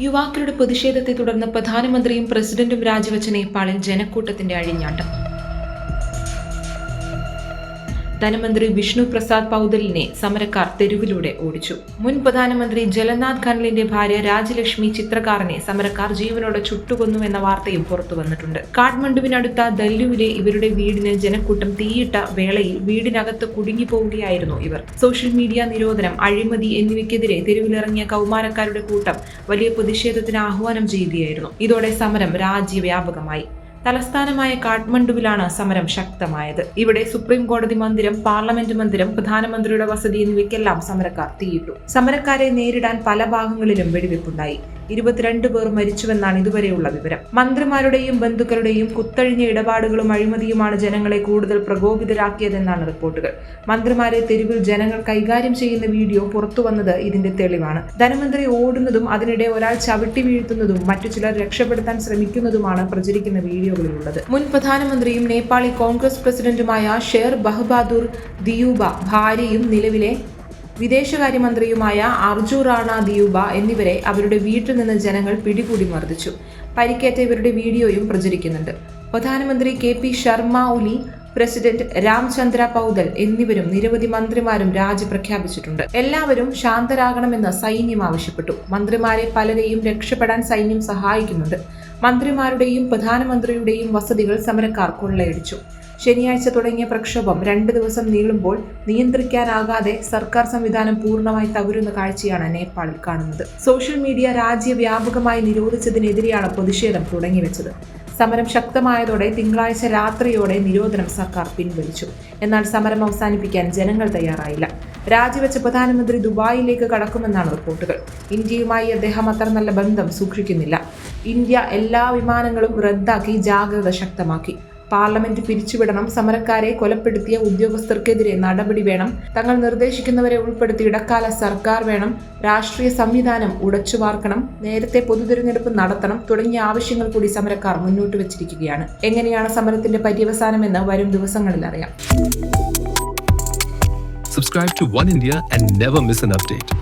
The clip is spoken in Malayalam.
യുവാക്കളുടെ പ്രതിഷേധത്തെ തുടർന്ന് പ്രധാനമന്ത്രിയും പ്രസിഡന്റും രാജിവെച്ച നേപ്പാളിൽ ജനക്കൂട്ടത്തിന്റെ അഴിഞ്ഞാട്ടം. ധനമന്ത്രി വിഷ്ണു പ്രസാദ് പൗദലിനെ സമരക്കാർ തെരുവിലൂടെ ഓടിച്ചു. മുൻ പ്രധാനമന്ത്രി ജലനാഥ് ഖനലിന്റെ ഭാര്യ രാജലക്ഷ്മി ചിത്രകാരനെ സമരക്കാർ ജീവനോടെ ചുട്ടുകൊന്നുവെന്ന വാർത്തയും പുറത്തു വന്നിട്ടുണ്ട്. കാഠ്മണ്ഡുവിനടുത്ത ദല്ലുവിലെ ഇവരുടെ വീടിന് ജനക്കൂട്ടം തീയിട്ട വേളയിൽ വീടിനകത്ത് കുടുങ്ങിപ്പോവുകയായിരുന്നു ഇവർ. സോഷ്യൽ മീഡിയ നിരോധനം അഴിമതി എന്നിവയ്ക്കെതിരെ തെരുവിലിറങ്ങിയ കൗമാരക്കാരുടെ കൂട്ടം വലിയ പ്രതിഷേധത്തിന് ആഹ്വാനം ചെയ്യുകയായിരുന്നു. ഇതോടെ സമരം രാജ്യവ്യാപകമായി. തലസ്ഥാനമായ കാഠ്മണ്ഡുവിലാണ് സമരം ശക്തമായത്. ഇവിടെ സുപ്രീം കോടതി മന്ദിരം പാർലമെന്റ് മന്ദിരം പ്രധാനമന്ത്രിയുടെ വസതി എന്നിവയ്ക്കെല്ലാം സമരക്കാർ തീയിട്ടു. സമരക്കാരെ നേരിടാൻ പല ഭാഗങ്ങളിലും വെടിവെപ്പുണ്ടായി. ഇരുപത്തിരണ്ട് പേർ മരിച്ചുവെന്നാണ് ഇതുവരെയുള്ള വിവരം. മന്ത്രിമാരുടെയും ബന്ധുക്കളുടെയും കുത്തഴിഞ്ഞ ഇടപാടുകളും അഴിമതിയുമാണ് ജനങ്ങളെ കൂടുതൽ പ്രകോപിതരാക്കിയതെന്നാണ് റിപ്പോർട്ടുകൾ. മന്ത്രിമാരെ തെരുവിൽ ജനങ്ങൾ കൈകാര്യം ചെയ്യുന്ന വീഡിയോ പുറത്തു വന്നത് ഇതിന്റെ തെളിവാണ്. ധനമന്ത്രി ഓടുന്നതും അതിനിടെ ഒരാൾ ചവിട്ടി വീഴ്ത്തുന്നതും മറ്റു ചിലർ രക്ഷപ്പെടുത്താൻ ശ്രമിക്കുന്നതുമാണ് പ്രചരിക്കുന്ന വീഡിയോകളിലുള്ളത്. മുൻ പ്രധാനമന്ത്രിയും നേപ്പാളി കോൺഗ്രസ് പ്രസിഡന്റുമായ ഷേർ ബഹബാദൂർ ദിയൂബ ഭാര്യയും നിലവിലെ വിദേശകാര്യമന്ത്രിയുമായ അർജു റാണ ദിയൂബ എന്നിവരെ അവരുടെ വീട്ടിൽ നിന്ന് ജനങ്ങൾ പിടികൂടി മർദ്ദിച്ചു. പരിക്കേറ്റ ഇവരുടെ വീഡിയോയും പ്രചരിക്കുന്നുണ്ട്. പ്രധാനമന്ത്രി K P Sharma Oli president Ramchandra Paudel എന്നിവരും നിരവധി മന്ത്രിമാരും രാജി പ്രഖ്യാപിച്ചിട്ടുണ്ട്. എല്ലാവരും ശാന്തരാകണമെന്ന് സൈന്യം ആവശ്യപ്പെട്ടു. മന്ത്രിമാരെ പലരെയും രക്ഷപ്പെടാൻ സൈന്യം സഹായിക്കുന്നുണ്ട്. മന്ത്രിമാരുടെയും പ്രധാനമന്ത്രിയുടെയും വസതികൾ സമരക്കാർ കൊള്ളയടിച്ചു. ശനിയാഴ്ച തുടങ്ങിയ പ്രക്ഷോഭം രണ്ട് ദിവസം നീളുമ്പോൾ നിയന്ത്രിക്കാനാകാതെ സർക്കാർ സംവിധാനം പൂർണമായി തകരുന്ന കാഴ്ചയാണ് നേപ്പാളിൽ കാണുന്നത്. സോഷ്യൽ മീഡിയ രാജ്യവ്യാപകമായി നിരോധിച്ചതിനെതിരെയാണ് പ്രതിഷേധം തുടങ്ങിവെച്ചത്. സമരം ശക്തമായതോടെ തിങ്കളാഴ്ച രാത്രിയോടെ നിരോധനം സർക്കാർ പിൻവലിച്ചു. എന്നാൽ സമരം അവസാനിപ്പിക്കാൻ ജനങ്ങൾ തയ്യാറായില്ല. രാജിവെച്ച പ്രധാനമന്ത്രി ദുബായിലേക്ക് കടക്കുമെന്നാണ് റിപ്പോർട്ടുകൾ. ഇന്ത്യയുമായി അദ്ദേഹം അത്ര നല്ല ബന്ധം സൂക്ഷിക്കുന്നില്ല. ഇന്ത്യ എല്ലാ വിമാനങ്ങളും റദ്ദാക്കി ജാഗ്രത ശക്തമാക്കി. പാർലമെന്റ് പിരിച്ചുവിടണം. സമരക്കാരെ കൊലപ്പെടുത്തിയ ഉദ്യോഗസ്ഥർക്കെതിരെ നടപടി വേണം. തങ്ങൾ നിർദ്ദേശിക്കുന്നവരെ ഉൾപ്പെടുത്തി ഇടക്കാല സർക്കാർ വേണം. രാഷ്ട്രീയ സംവിധാനം ഉടച്ചുവാർക്കണം നേരത്തെ പൊതുതെരഞ്ഞെടുപ്പ് നടത്തണം തുടങ്ങിയ ആവശ്യങ്ങൾ കൂടി സമരക്കാർ മുന്നോട്ട് വച്ചിരിക്കുകയാണ്. എങ്ങനെയാണ് സമരത്തിന്റെ പര്യവസാനമെന്ന് വരും ദിവസങ്ങളിൽ അറിയാം. Subscribe to One India and never miss an update.